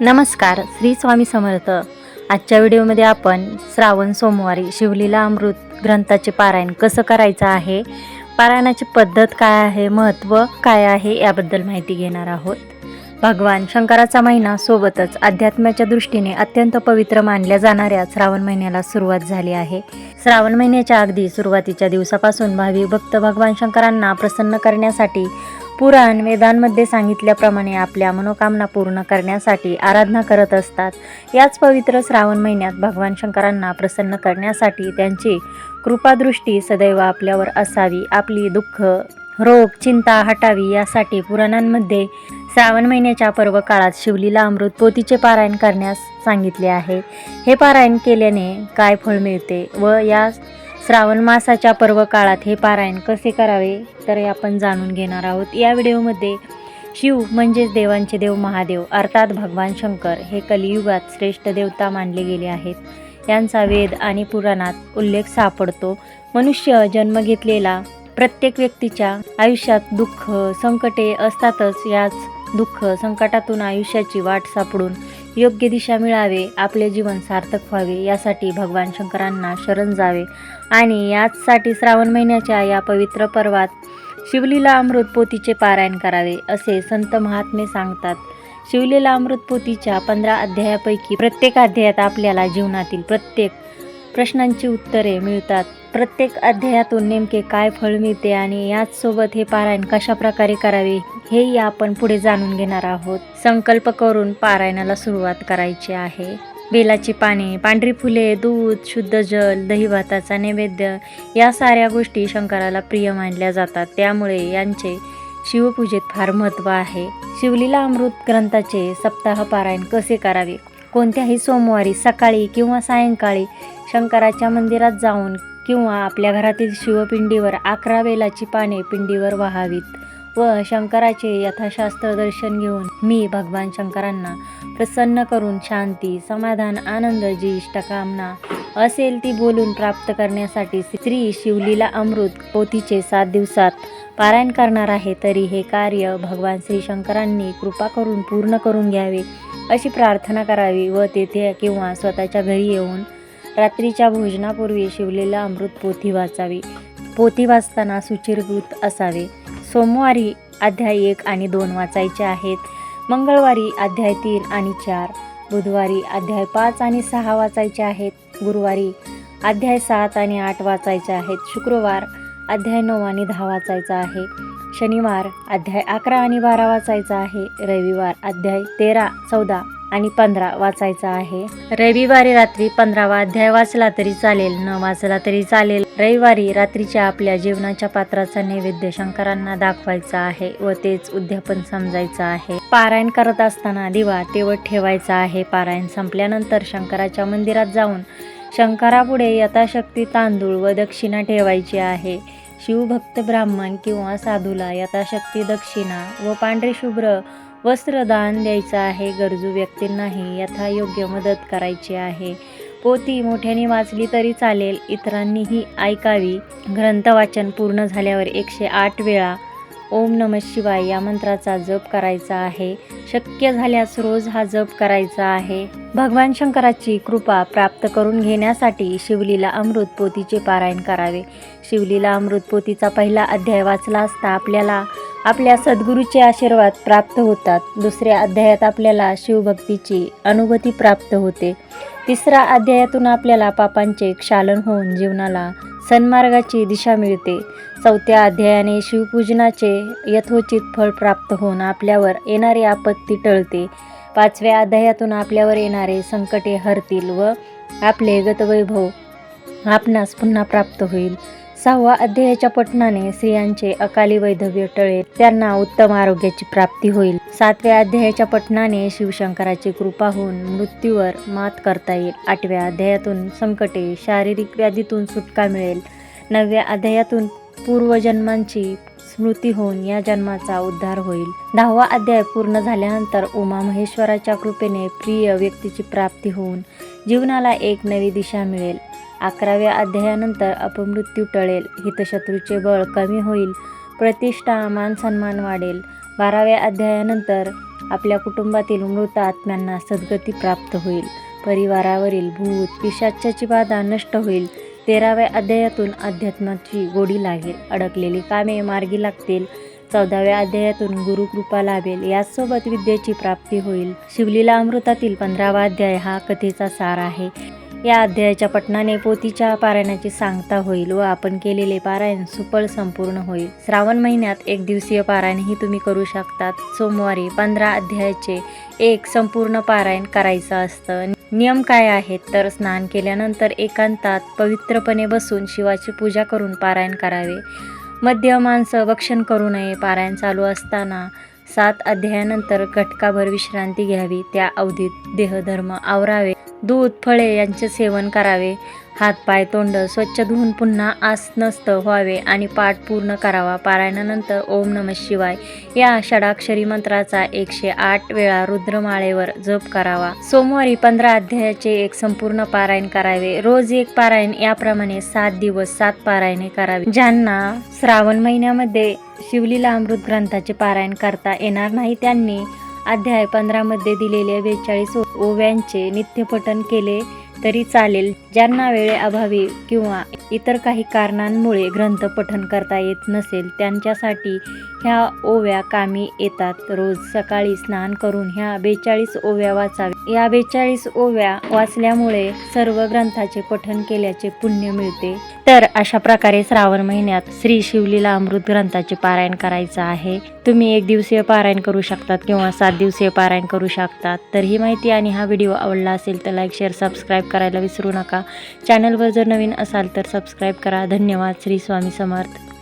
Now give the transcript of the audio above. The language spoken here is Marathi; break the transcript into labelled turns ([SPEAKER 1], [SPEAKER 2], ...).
[SPEAKER 1] नमस्कार श्री स्वामी समर्थ आजच्या व्हिडिओमध्ये आपण श्रावण सोमवारी शिवलीला अमृत ग्रंथाचे पारायण कसं करायचं आहे पारायणाची पद्धत काय आहे महत्त्व काय आहे याबद्दल माहिती घेणार आहोत भगवान शंकराचा महिना सोबतच अध्यात्म्याच्या दृष्टीने अत्यंत पवित्र मानल्या जाणाऱ्या श्रावण महिन्याला सुरुवात झाली आहे श्रावण महिन्याच्या अगदी सुरुवातीच्या दिवसापासून भावी भक्त भगवान शंकरांना प्रसन्न करण्यासाठी पुराण वेदांमध्ये सांगितल्याप्रमाणे आपल्या मनोकामना पूर्ण करण्यासाठी आराधना करत असतात याच पवित्र श्रावण महिन्यात भगवान शंकरांना प्रसन्न करण्यासाठी त्यांची कृपादृष्टी सदैव आपल्यावर असावी आपली दुःख रोग चिंता हटावी यासाठी पुराणांमध्ये श्रावण महिन्याच्या पर्व काळात शिवलीला अमृत पोतीचे पारायण करण्यास सांगितले आहे हे पारायण केल्याने काय फळ मिळते व या श्रावण मासाच्या पर्व काळात हे पारायण कसे करावे तर हे आपण जाणून घेणार आहोत या व्हिडिओमध्ये शिव म्हणजेच देवांचे देव महादेव अर्थात भगवान शंकर हे कलियुगात श्रेष्ठ देवता मानले गेले आहेत यांचा वेद आणि पुराणात उल्लेख सापडतो मनुष्य जन्म घेतलेला प्रत्येक व्यक्तीच्या आयुष्यात दुःख संकटे असतातच याच दुःख संकटातून आयुष्याची वाट सापडून योग्य दिशा मिळावे आपले जीवन सार्थक व्हावे यासाठी भगवान शंकरांना शरण जावे आणि याचसाठी श्रावण महिन्याच्या या पवित्र पर्वात शिवलीला अमृत पोतीचे पारायण करावे असे संत महात्मे सांगतात शिवलीला अमृतपोतीच्या पंधरा अध्यायापैकी प्रत्येक अध्यायात आपल्याला जीवनातील प्रत्येक प्रश्नांची उत्तरे मिळतात प्रत्येक अध्यायातून नेमके काय फळ मिळते आणि सोबत हे पारायण कशा प्रकारे करावे हेही आपण पुढे जाणून घेणार आहोत संकल्प करून पारायणाला सुरुवात करायची आहे बेलाची पाने पांढरी फुले दूध शुद्ध जल दहीभाताचा नैवेद्य या साऱ्या गोष्टी शंकराला प्रिय मानल्या जातात त्यामुळे यांचे शिवपूजेत फार महत्व आहे शिवलीला अमृत ग्रंथाचे सप्ताह पारायण कसे करावे कोणत्याही सोमवारी सकाळी किंवा सायंकाळी शंकराच्या मंदिरात जाऊन किंवा आपल्या घरातील शिवपिंडीवर अकरा वेलाची पाने पिंडीवर व्हावीत व शंकराचे यथाशास्त्र दर्शन घेऊन मी भगवान शंकरांना प्रसन्न करून शांती समाधान आनंद जी इष्टकामना असेल ती बोलून प्राप्त करण्यासाठी श्री शिवलीला अमृत पोथीचे सात दिवसात पारायण करणार आहे तरी हे कार्य भगवान श्री शंकरांनी कृपा करून पूर्ण करून घ्यावे अशी प्रार्थना करावी व तेथे किंवा स्वतःच्या घरी येऊन रात्रीच्या भोजनापूर्वी शिवलेला अमृत पोथी वाचावी पोथी वाचताना सुचिरभूत असावे सोमवारी अध्याय एक आणि दोन वाचायचे आहेत मंगळवारी अध्याय तीन आणि चार बुधवारी अध्याय पाच आणि सहा वाचायचे आहेत गुरुवारी अध्याय सात आणि आठ वाचायचे आहेत शुक्रवार अध्याय नऊ आणि दहा वाचायचा आहे शनिवार अध्याय अकरा आणि बारा वाचायचा आहे रविवार अध्याय तेरा चौदा आणि पंधरा वाचायचा आहे रविवारी रात्री पंधरावा अध्याय वाचला तरी चालेल न वाचला तरी चालेल रविवारी रात्रीच्या आपल्या जीवनाच्या पात्राचा नैवेद्य शंकरांना दाखवायचा आहे व तेच उद्यापन समजायचं आहे पारायण करत असताना दिवा तेवत ठेवायचा आहे पारायण संपल्यानंतर शंकराच्या मंदिरात जाऊन शंकरापुढे यथाशक्ती तांदूळ व दक्षिणा ठेवायची आहे शिवभक्त ब्राह्मण किंवा साधूला यथाशक्ती दक्षिणा व पांढरे शुभ्र वस्त्रदान द्यायचं आहे गरजू व्यक्तींनाही योग्य मदत करायची आहे पोती मोठ्याने वाचली तरी चालेल इतरांनीही ऐकावी ग्रंथवाचन पूर्ण झाल्यावर एकशे आठ वेळा ओम नम शिवाय या मंत्राचा जप करायचा आहे शक्य झाल्यास रोज हा जप करायचा आहे भगवान शंकराची कृपा प्राप्त करून घेण्यासाठी शिवलीला अमृत पोतीचे पारायण करावे शिवलीला अमृत पोतीचा पहिला अध्याय वाचला असता आपल्याला आपल्या सद्गुरूचे आशीर्वाद प्राप्त होतात दुसऱ्या अध्यायात आपल्याला शिवभक्तीची अनुभूती प्राप्त होते तिसऱ्या अध्यायातून आपल्याला पापांचे क्षालन होऊन जीवनाला सन्मार्गाची दिशा मिळते चौथ्या अध्यायाने शिवपूजनाचे यथोचित फळ प्राप्त होऊन आपल्यावर येणारी आपत्ती टळते पाचव्या अध्यायातून आपल्यावर येणारे संकटे हरतील व आपले गतवैभव आपणास पुन्हा प्राप्त होईल सहावा अध्यायाच्या पठणाने स्त्रियांचे अकाली वैधव्य टळेल त्यांना उत्तम आरोग्याची प्राप्ती होईल सातव्या अध्यायाच्या पठणाने शिवशंकराची कृपा होऊन मृत्यूवर मात करता येईल आठव्या अध्यायातून संकटे शारीरिक व्याधीतून सुटका मिळेल नवव्या अध्यायातून पूर्वजन्मांची स्मृती होऊन या जन्माचा उद्धार होईल दहावा अध्याय पूर्ण झाल्यानंतर उमा महेश्वराच्या कृपेने प्रिय व्यक्तीची प्राप्ती होऊन जीवनाला एक नवी दिशा मिळेल अकराव्या अध्यायानंतर अपमृत्यू टळेल हितशत्रूचे बळ कमी होईल प्रतिष्ठा मान सन्मान वाढेल बाराव्या अध्यायानंतर आपल्या कुटुंबातील मृत आत्म्यांना सद्गती प्राप्त होईल परिवारावरील भूत पिशाच्याची बाधा नष्ट होईल तेराव्या अध्यायातून अध्यात्माची गोडी लागेल अडकलेली कामे मार्गी लागतील चौदाव्या अध्यायातून गुरुकृपा लाभेल यासोबत विद्येची प्राप्ती होईल शिवलीला अमृतातील पंधरावा अध्याय हा कथेचा सार आहे या अध्यायाच्या पठणाने पोतीच्या पारायणाची सांगता होईल व आपण केलेले पारायण सुफळ संपूर्ण होईल श्रावण महिन्यात एक दिवसीय पारायणही तुम्ही करू शकतात सोमवारी पंधरा अध्यायाचे एक संपूर्ण पारायण करायचं असतं नियम काय आहेत तर स्नान केल्यानंतर एकांतात पवित्रपणे बसून शिवाची पूजा करून पारायण करावे मध्य माणसं भक्षण करू नये पारायण चालू असताना सात अध्यायानंतर घटकाभर विश्रांती घ्यावी त्या अवधीत देहधर्म आवरावे दूध फळे यांचे सेवन करावे हातपाय तोंड स्वच्छ धुवून पुन्हा नस्त व्हावे आणि पाठ पूर्ण करावा पारायणानंतर ओम नम शिवाय या षडाक्षरी मंत्राचा एकशे आठ वेळा रुद्रमाळेवर जप करावा सोमवारी पंधरा अध्यायाचे एक संपूर्ण पारायण करावे रोज एक पारायण याप्रमाणे सात दिवस सात पारायणे करावी ज्यांना श्रावण महिन्यामध्ये शिवलीला अमृत ग्रंथाचे पारायण करता येणार नाही त्यांनी अध्याय पंधरामध्ये दिलेल्या बेचाळीस ओव्यांचे नित्यपठन केले तरी चालेल ज्यांना वेळे अभावी किंवा इतर काही कारणांमुळे ग्रंथ पठन करता येत नसेल त्यांच्यासाठी ह्या ओव्या कामी येतात रोज सकाळी स्नान करून ह्या बेचाळीस ओव्या वाचावे या बेचाळीस ओव्या वाचल्यामुळे सर्व ग्रंथाचे पठन केल्याचे पुण्य मिळते तर अशा प्रकारे श्रावण महिन्यात श्री शिवलीला अमृत ग्रंथाचे पारायण करायचं आहे तुम्ही एक दिवसीय पारायण करू शकतात किंवा सात दिवसीय पारायण करू शकतात तर ही माहिती आणि हा व्हिडिओ आवडला असेल तर लाईक शेअर सबस्क्राईब करायला विसरू नका चॅनलवर जर नवीन असाल तर सबस्क्राईब करा धन्यवाद श्री स्वामी समर्थ